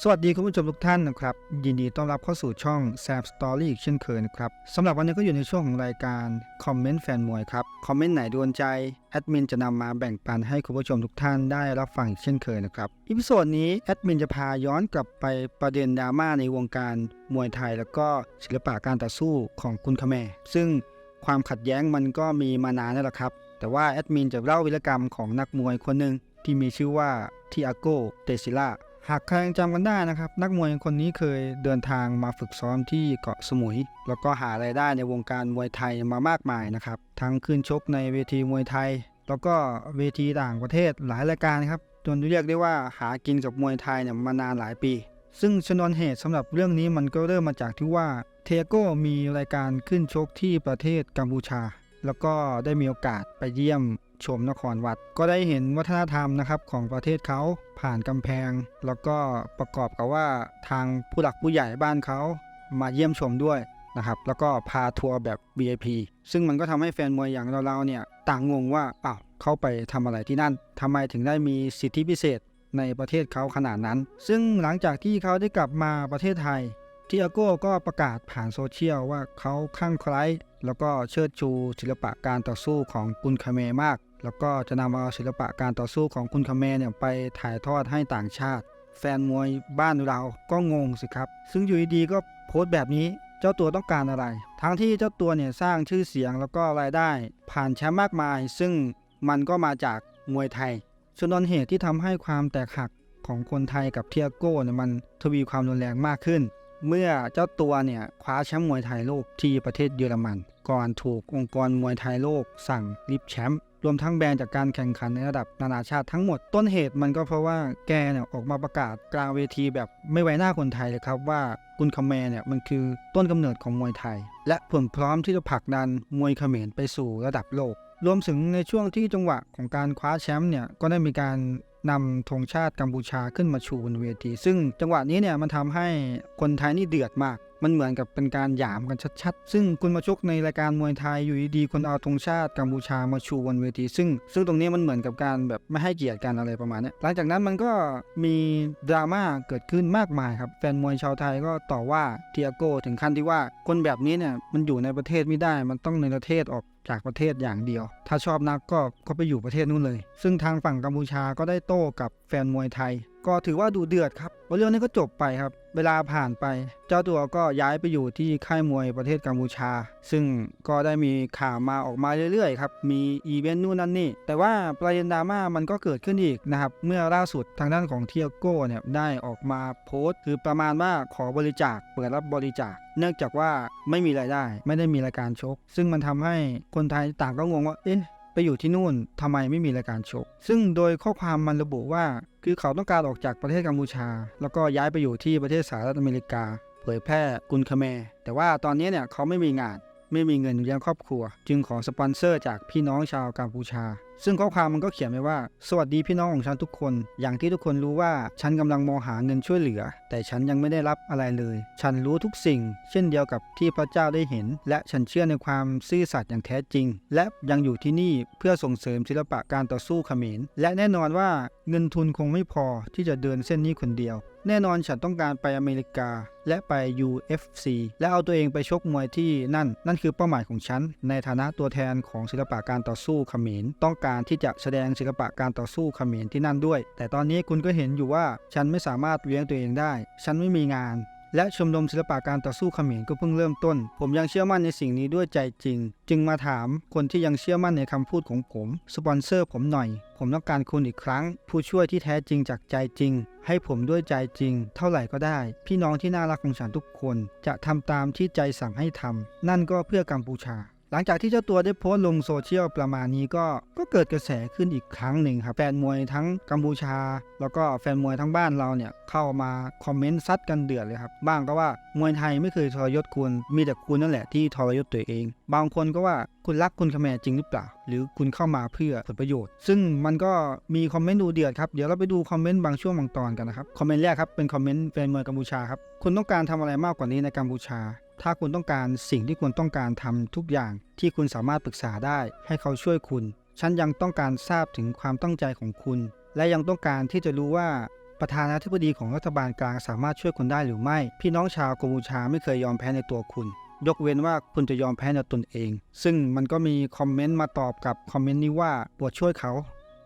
สวัสดีคุณผู้ชมทุกท่านนะครับ ยินดีต้อนรับเข้าสู่ช่อง Sam Story อีกเช่นเคยนะครับสำหรับวันนี้ก็อยู่ในช่วงของรายการคอมเมนต์แฟนมวยครับ คอมเมนต์ไหนโดนใจ แอดมินจะนำมาแบ่งปันให้คุณผู้ชมทุกท่านได้รับฟังอีกเช่นเคยนะครับอีพิโซดนี้แอดมินจะพาย้อนกลับไปประเด็นดราม่าในวงการมวยไทย แล้วก็ศิลปะการต่อสู้ของคุณคแมซึ่งความขัดแย้งมันก็มีมานานแล้วล่ะครับ แต่ว่าแอดมินจะเล่าวิรกรรมของนักมวยคนหนึ่งที่มีชื่อว่าทิอาโกเตซิล่า หากใครยังจำกันได้นะครับ นักมวยคนนี้เคยเดินทางมาฝึกซ้อมที่เกาะสมุย แล้วก็หารายได้ในวงการมวยไทยมามากมายนะครับ ทั้งขึ้นชกในเวทีมวยไทย แล้วก็เวทีต่างประเทศหลายรายการครับจนเรียกได้ว่าหากินกับมวยไทยเนี่ยมานานหลายปี ซึ่งชนวนเหตุสำหรับเรื่องนี้มันก็เริ่มมาจากที่ว่าเทโก้มีรายการขึ้นชกที่ประเทศกัมพูชา แล้วก็ได้มีโอกาสไปเยี่ยม ชมนครวัด ก็ได้เห็นวัฒนธรรมนะครับของประเทศเขาผ่านกำแพง แล้วก็ประกอบกับว่าทางผู้หลักผู้ใหญ่บ้านเขามาเยี่ยมชมด้วยนะครับแล้วก็พาทัวร์แบบ VIP ซึ่งมันก็ทำให้แฟนมวยอย่างเราๆเนี่ยต่างงงว่าอ้าวเขาไปทำอะไรที่นั่นทำไมถึงได้มีสิทธิพิเศษในประเทศเขาขนาดนั้น ซึ่งหลังจากที่เขาได้กลับมาประเทศไทยทิอาโก้ก็ประกาศผ่านโซเชียลว่าเขาคลั่งไคล้แล้วก็เชิดชูศิลปะการต่อสู้ของกุนคาเมมาก แล้วก็จะนำเอาศิลปะการต่อสู้ของกุนคาเมเนี่ยไปถ่ายทอดให้ต่างชาติ แฟนมวยบ้านเราก็งงสิครับ ซึ่งอยู่ดีๆก็โพสต์แบบนี้เจ้าตัวต้องการอะไร ทั้งที่เจ้าตัวเนี่ยสร้างชื่อเสียงแล้วก็รายได้ ผ่านแชมป์มากมาย ซึ่งมันก็มาจากมวยไทยชนวนเหตุที่ทำให้ความแตกหักของคนไทยกับเทียโก้เนี่ยมันทวีความรุนแรงมากขึ้น เมื่อเจ้าตัวเนี่ยคว้าแชมป์มวยไทยโลกที่ประเทศเยอรมัน ก่อนถูกองค์กรมวยไทยโลกสั่งริบแชมป์ รวมทั้งแบนจากการแข่งขันในระดับนานาชาติทั้งหมด ต้นเหตุมันก็เพราะว่าแกเนี่ยออกมาประกาศกลางเวทีแบบไม่ไว้หน้าคนไทยเลยครับว่ากุนคาแมเนี่ยมันคือต้นกำเนิดของมวยไทย และผลพร้อมที่จะผลักดันมวยเขมรไปสู่ระดับโลก รวมถึงในช่วงที่จังหวะของการคว้าแชมป์เนี่ยก็ได้มีการนำธงชาติกัมพูชาขึ้นมาชูบนเวที ซึ่งจังหวะนี้เนี่ยมันทำให้คนไทยนี่เดือดมาก มันเหมือนกับเป็นการหยามกันชัดๆ ซึ่งคุณมาชกในรายการมวยไทยอยู่ดีๆคนเอาธงชาติกัมพูชามาชูบนเวที ซึ่ง ซึ่งตรงนี้มันเหมือนกับการแบบไม่ให้เกียรติกันอะไรประมาณนี้หลังจากนั้นมันก็มีดราม่าเกิดขึ้นมากมายครับแฟนมวยชาวไทยก็ต่อว่าเทียโกถึงขั้นที่ว่าคนแบบนี้เนี่ยมันอยู่ในประเทศไม่ได้มันต้องในประเทศออกจากประเทศอย่างเดียว ถ้าชอบนักก็ก็ไปอยู่ประเทศนู้นเลย ซึ่งทางฝั่งกัมพูชาก็ได้โต้กับแฟนมวยไทย ก็ถือว่าดูเดือดครับเรื่องนี้ก็จบไปครับ เวลาผ่านไป เจ้าตัวก็ย้ายไปอยู่ที่ค่ายมวยประเทศกัมพูชา ซึ่งก็ได้มีข่าวมาออกมาเรื่อยๆครับ มีอีเวนต์นู่นนั่นนี่ แต่ว่าประเด็นดราม่ามันก็เกิดขึ้นอีกนะครับ เมื่อล่าสุดทางด้านของเทียโก้เนี่ยได้ออกมาโพสต์ คือประมาณว่าขอบริจาคเปิดรับบริจาค เนื่องจากว่าไม่มีรายได้ ไม่ได้มีรายการชก ซึ่งมันทำให้คนไทยต่างก็งงว่า เอ๊ะ ไปอยู่ที่นู่นทำไมไม่มีรายการชก ซึ่งโดยข้อความมันระบุว่า คือเขาต้องการออกจากประเทศกัมพูชา แล้วก็ย้ายไปอยู่ที่ประเทศสหรัฐอเมริกา เผยแพร่กุนคาแมแต่ว่าตอนนี้เนี่ยเขาไม่มีงาน ไม่มีเงินเลี้ยงครอบครัว จึงขอสปอนเซอร์จากพี่น้องชาวกัมพูชา ซึ่งข้อความมันก็เขียนไว้ว่า สวัสดีพี่น้องของฉันทุกคน อย่างที่ทุกคนรู้ว่าฉันกำลังมองหาเงินช่วยเหลือ แต่ฉันยังไม่ได้รับอะไรเลย ฉันรู้ทุกสิ่ง เช่นเดียวกับที่พระเจ้าได้เห็น และฉันเชื่อในความซื่อสัตย์อย่างแท้จริง และยังอยู่ที่นี่เพื่อส่งเสริมศิลปะการต่อสู้เขมร และแน่นอนว่าเงินทุนคงไม่พอที่จะเดินเส้นนี้คนเดียว แน่นอนฉันต้องการไปอเมริกา และไป UFC และเอาตัวเองไปชกมวยที่นั่น นั่นคือเป้าหมายของฉัน ในฐานะตัวแทนของศิลปะการต่อสู้เขมรต้องการที่จะแสดงศิลปะการต่อสู้เขมรที่นั่นด้วย แต่ตอนนี้คุณก็เห็นอยู่ว่าฉันไม่สามารถเลี้ยงตัวเองได้ ฉันไม่มีงาน และชมรมศิลปะการต่อสู้เขมรก็เพิ่งเริ่มต้น ผมยังเชื่อมั่นในสิ่งนี้ด้วยใจจริง จึงมาถามคนที่ยังเชื่อมั่นในคำพูดของผม สปอนเซอร์ผมหน่อย ผมต้องการคุณอีกครั้ง ผู้ช่วยที่แท้จริงจากใจจริง ให้ผมด้วยใจจริง เท่าไหร่ก็ได้ พี่น้องที่น่ารักของฉันทุกคน จะทำตามที่ใจสั่งให้ทำนั่นก็เพื่อกัมพูชา หลังจากที่เจ้าตัวได้โพสต์ลงโซเชียลประมาณนี้ก็ก็เกิดกระแสขึ้นอีกครั้งหนึ่งครับแฟนมวยทั้งกัมพูชา แล้วก็แฟนมวยทั้งบ้านเราเนี่ยเข้ามาคอมเมนต์ซัดกันเดือดเลยครับบ้างก็ว่ามวยไทยไม่เคยทรยศคุณมีแต่คุณนั่นแหละที่ทรยศตัวเอง บางคนก็ว่าคุณรักคุณคแมจริงหรือเปล่า หรือคุณเข้ามาเพื่อผลประโยชน์ ซึ่งมันก็มีคอมเมนต์ดูเดือดครับ เดี๋ยวเราไปดูคอมเมนต์บางช่วงบางตอนกันนะครับ คอมเมนต์แรกครับ เป็นคอมเมนต์แฟนมวยกัมพูชาครับ คุณต้องการทำอะไรมากกว่านี้ในกัมพูชา ถ้าคุณต้องการสิ่งที่คุณต้องการทำทุกอย่างที่คุณสามารถปรึกษาได้ให้เขาช่วยคุณ ฉันยังต้องการทราบถึงความตั้งใจของคุณ และยังต้องการที่จะรู้ว่าประธานาธิบดีของรัฐบาลกลางสามารถช่วยคุณได้หรือไม่ พี่น้องชาวกัมพูชาไม่เคยยอมแพ้ในตัวคุณ ยกเว้นว่าคุณจะยอมแพ้ในตนเอง ซึ่งมันก็มีคอมเมนต์มาตอบกับคอมเมนต์นี้ว่าปรดช่วยเขา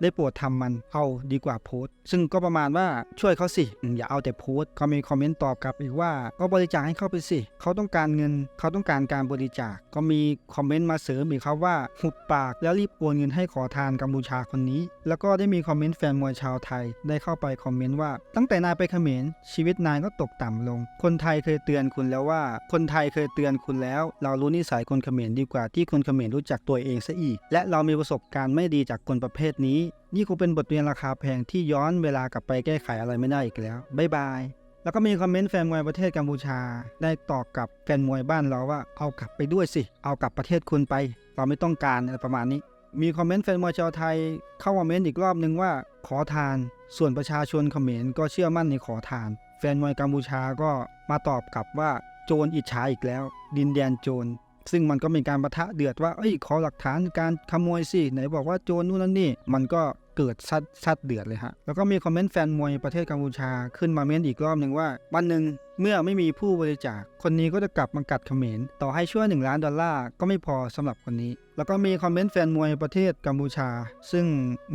ได้โปรดทำมันเอาดีกว่าโพสต์ ซึ่งก็ประมาณว่าช่วยเขาสิ อย่าเอาแต่โพสต์ก็มีคอมเมนต์ตอบกลับอีกว่า ก็บริจาคให้เขาไปสิ เขาต้องการเงิน เขาต้องการการบริจาค ก็มีคอมเมนต์มาเสริมอีกครับว่าหุบปากแล้วรีบโอนเงินให้ขอทานกัมพูชาคนนี้ แล้วก็ได้มีคอมเมนต์แฟนมวยชาวไทย ได้เข้าไปคอมเมนต์ว่า ตั้งแต่นายไปเขมรชีวิตนายก็ตกต่ำลง คนไทยเคยเตือนคุณแล้วว่า คนไทยเคยเตือนคุณแล้ว เรารู้นิสัยคนเขมรดีกว่าที่คนเขมรรู้จักตัวเองซะอีก และเรามีประสบการณ์ไม่ดีจากคนประเภทนี้นี่คงเป็นบทเรียนราคาแพงที่ย้อนเวลากลับไปแก้ไขอะไรไม่ได้อีกแล้วบายบาย แล้วก็มีคอมเมนต์แฟนมวยประเทศกัมพูชา ได้ตอบกับแฟนมวยบ้านเราว่าเอากลับไปด้วยสิ เอากลับประเทศคุณไป เราไม่ต้องการอะไรประมาณนี้ มีคอมเมนต์แฟนมวยชาวไทย เข้ามาเมนต์อีกรอบนึงว่าขอทาน ส่วนประชาชนเขมรก็เชื่อมั่นในขอทาน แฟนมวยกัมพูชาก็มาตอบกลับว่าโจรอิจฉาอีกแล้ว ดินแดนโจร ซึ่งมันก็มีการประทะเดือดว่าเอ้ยขอหลักฐานการขโมยสิไหนบอกว่าโจรนู่นนั่นนี่ มันก็ เกิดซัดซัดเดือดเลยฮะ แล้วก็มีคอมเมนต์แฟนมวยประเทศกัมพูชาขึ้นมาเม้นอีกรอบหนึ่งว่า วันหนึ่งเมื่อไม่มีผู้บริจาค คนนี้ก็จะกลับมากัดเขมรต่อให้ช่วย 1 ล้านดอลลาร์ก็ไม่พอสำหรับคนนี้ แล้วก็มีคอมเมนต์แฟนมวยประเทศกัมพูชา ซึ่ง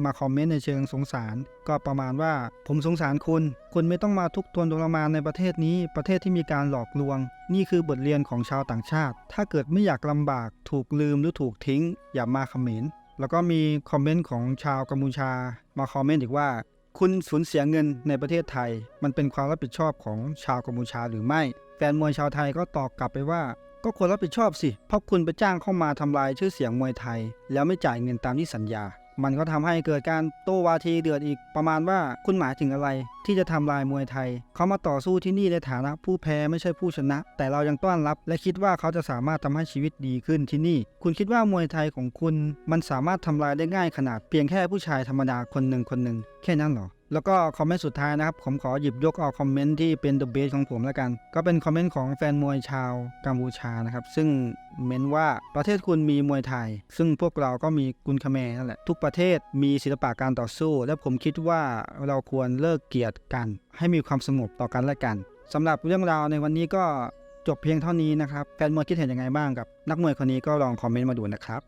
มาคอมเมนต์ในเชิงสงสาร ก็ประมาณว่าผมสงสารคุณ คุณไม่ต้องมาทุกข์ทนทรมานในประเทศนี้ ประเทศที่มีการหลอกลวง นี่คือบทเรียนของชาวต่างชาติ ถ้าเกิดไม่อยากลำบากถูกลืมหรือถูกทิ้ง อย่ามาเขมร แล้วก็มีคอมเมนต์ของชาวกัมพูชา มาคอมเมนต์อีกว่า คุณสูญเสียเงินในประเทศไทย มันเป็นความรับผิดชอบของชาวกัมพูชาหรือไม่ แฟนมวยชาวไทยก็ตอบกลับไปว่าก็ควรรับผิดชอบสิ เพราะคุณไปจ้างเข้ามาทำลายชื่อเสียงมวยไทย แล้วไม่จ่ายเงินตามที่สัญญา มันก็ทำให้เกิดการโต้วาทีเดือดอีกประมาณว่าคุณหมายถึงอะไร ที่จะทำลายมวยไทย เขามาต่อสู้ที่นี่ในฐานะผู้แพ้ไม่ใช่ผู้ชนะ แต่เรายังต้อนรับ และคิดว่าเขาจะสามารถทำให้ชีวิตดีขึ้นที่นี่ คุณคิดว่ามวยไทยของคุณ มันสามารถทำลายได้ง่ายขนาดเพียงแค่ผู้ชายธรรมดาคนหนึ่งคนหนึ่งแค่นั้นหรอ แล้วก็คอมเมนต์สุดท้ายนะครับ ผมขอหยิบยกเอาคอมเมนต์ที่เป็นเดอะเบสของผมแล้วกัน ก็เป็นคอมเมนต์ของแฟนมวยชาวกัมพูชานะครับ ซึ่งเม้นว่าประเทศคุณมีมวยไทย ซึ่งพวกเราก็มีกุนคาแมนั่นแหละ ทุกประเทศมีศิลปะการต่อสู้ และผมคิดว่าเราควรเลิกเกลียดกัน ให้มีความสงบต่อกันและกันสำหรับเรื่องราวในวันนี้ก็จบเพียงเท่านี้นะครับแฟนมวยคิดเห็นยังไงบ้างกับ นักมวยคนนี้ก็ลองคอมเมนต์มาดูนะครับ